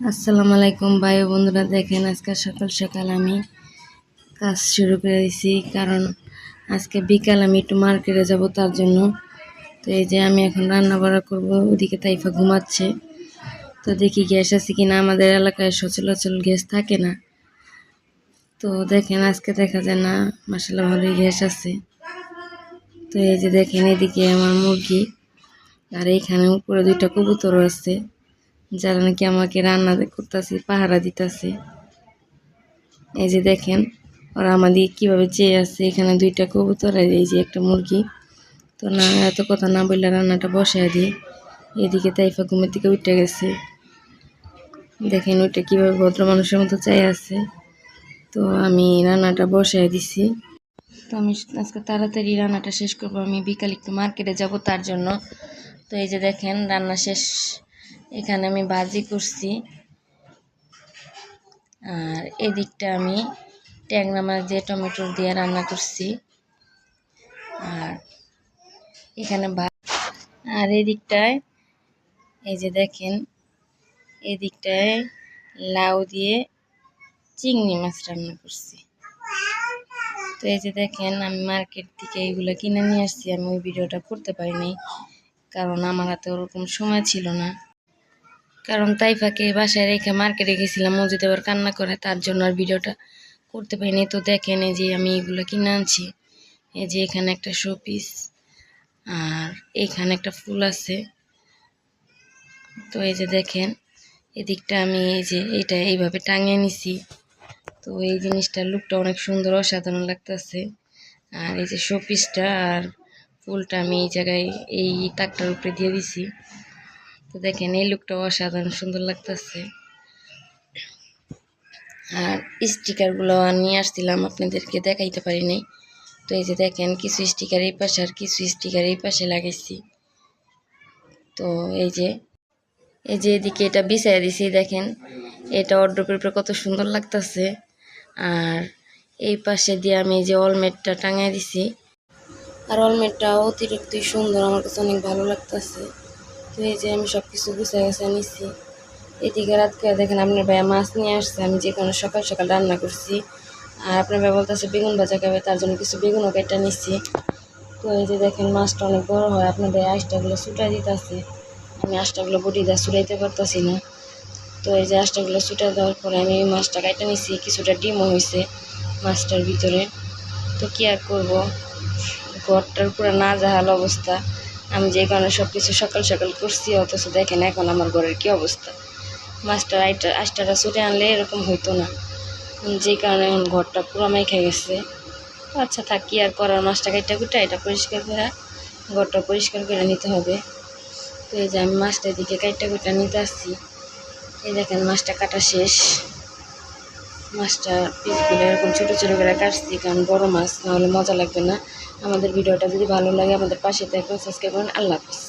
আসসালামু আলাইকুম ভাই বন্ধুরা, দেখেন আজকে সকাল সকাল আমি কাজ শুরু করে দিয়েছি, কারণ আজকে বিকাল আমি একটু মার্কেটে যাব তার জন্য। তো এই যে আমি এখন রান্না বাড়া করব, ওদিকে তাইফা ঘুমাচ্ছে। তো দেখি গ্যাস আছে কি না আমাদের এলাকায় সচলাচল গ্যাস থাকে না। তো দেখেন আজকে দেখা যায় না মাসাল্লাহ ভালোই গ্যাস আছে। তো এই যে দেখেন এদিকে আমার মুরগি, আর এইখানে উপরে দুইটা কবুতরও আছে। যারা নাকি আমাকে রান্না করতেছে, পাহারা দিতেছে। এই যে দেখেন, ওরা আমাদের কীভাবে চেয়ে আছে, এখানে দুইটা কবুতর এই যে একটা মুরগি। তো না, এত কথা না বললে রান্নাটা বসায় দিই। এদিকে তাইফা ঘুমের থেকে উঠে গেছে। দেখেন ওইটা কীভাবে ভদ্র মানুষের মতো চাই আছে। তো আমি রান্নাটা বসায় দিছি। তো আমি আজকে তাড়াতাড়ি রান্নাটা শেষ করব। আমি বিকাল একটু মার্কেটে যাব তার জন্য। তো এই যে দেখেন, রান্না শেষ। এখানে আমি ভাজি করছি। আর এদিকটা আমি ট্যাংরা মাছ দিয়ে টমেটো দিয়ে রান্না করছি। আর এখানে আর এদিকটায় এই যে দেখেন, এদিকটায় লাউ দিয়ে চিংড়ি মাছ রান্না করছি। তো এই যে দেখেন, আমি মার্কেট থেকে এইগুলো কিনে নিয়ে আসছি। আমি ওই ভিডিওটা করতে পারিনি, কারণ আমার হাতে ওরকম সময় ছিল না। কারণ তাইফাকে বাসায় রেখে মার্কেটে গেছিলাম মসজিদে আবার কান্না করে তার জন্য আর ভিডিওটা করতে পারিনি। তো দেখেন এই যে আমি এগুলো কিনে আনছি। এই যে এখানে একটা শোপিস আর এখানে একটা ফুল আছে। তো এই যে দেখেন, এদিকটা আমি এই যে এটা এইভাবে টাঙিয়ে নিছি। তো এই জিনিসটা লুকটা অনেক সুন্দর, অসাধারণ লাগতেছে। আর এই যে শোপিসটা আর ফুলটা আমি এই জায়গায় এই তাকটার উপরে দিয়ে দিছি। তো দেখেন, এই লুকটা অসাধারণ সুন্দর লাগতেছে। আর স্টিকারগুলো নিয়ে আসছিলাম, আপনাদেরকে দেখাইতে পারি নাই। তো এই যে দেখেন, কিছু স্টিকার এই পাশে আর কিছু স্টিকার এই পাশে লাগাইছি। তো এই যে এই যে এদিকে এটা বিছাই দিছি, দেখেন, এটা অর্ডার উপরে কত সুন্দর লাগতেছে। আর এই পাশে দিয়ে আমি যে অলমেটটা টাঙাই দিছি। আর অলমেটটা অতিরিক্তই সুন্দর, আমার কাছে অনেক ভালো লাগতেছে। তো এই যে আমি সব কিছু গুছিয়ে গেছে নিচ্ছি এদিকে রাত করে দেখেন আপনার ভাইয়া মাছ নিয়ে আসছে, আমি যে কোনো সকাল সকাল রান্না করছি। আর আপনার ভাই বলতেছে বেগুন ভাজা খাবে, তার জন্য কিছু বেগুনও কেটে নিচ্ছি তো এই যে দেখেন মাছটা অনেক বড় হয়, আপনার ভাই আঁশটাগুলো ছুটাই দিতেছে। আমি আঁশটাগুলো বটি দিয়ে ছুটাইতে পারতেছি না। তো এই যে আঁশটাগুলো ছুটাই দেওয়ার পরে আমি মাছটা কেটে নিচ্ছি কিছুটা ডিমও হয়েছে মাছটার ভিতরে। তো কী আর করব? ঘরটার পুরো না জাহাল অবস্থা। আমি যে কারণে সব কিছু সকাল সকাল করছি, অথচ দেখেন এখন আমার ঘরের কি অবস্থা। মাছটা আইটা আষ্টাটা ছুটে আনলে এরকম হইতো না। যে কারণে এখন ঘরটা পুরো মাইখে গেছে। আচ্ছা থাকি আর করার? মাছটা কাইটা কুটা, এটা পরিষ্কার করে, ঘরটা পরিষ্কার করে নিতে হবে। তো এই যে আমি মাছটা দিকে কাইটা কুটা নিতে আসছি। এই দেখেন মাছটা কাটা শেষ। মাছটা পিসগুলো এরকম ছোটো ছোটো করে কাটছি, কারণ বড়ো মাছ, নাহলে মজা লাগবে না। আমাদের ভিডিওটা যদি ভালো লাগে, আমাদের পাশে থাকবেন সাবস্ক্রাইব করুন। আল্লাহ হাফিজ।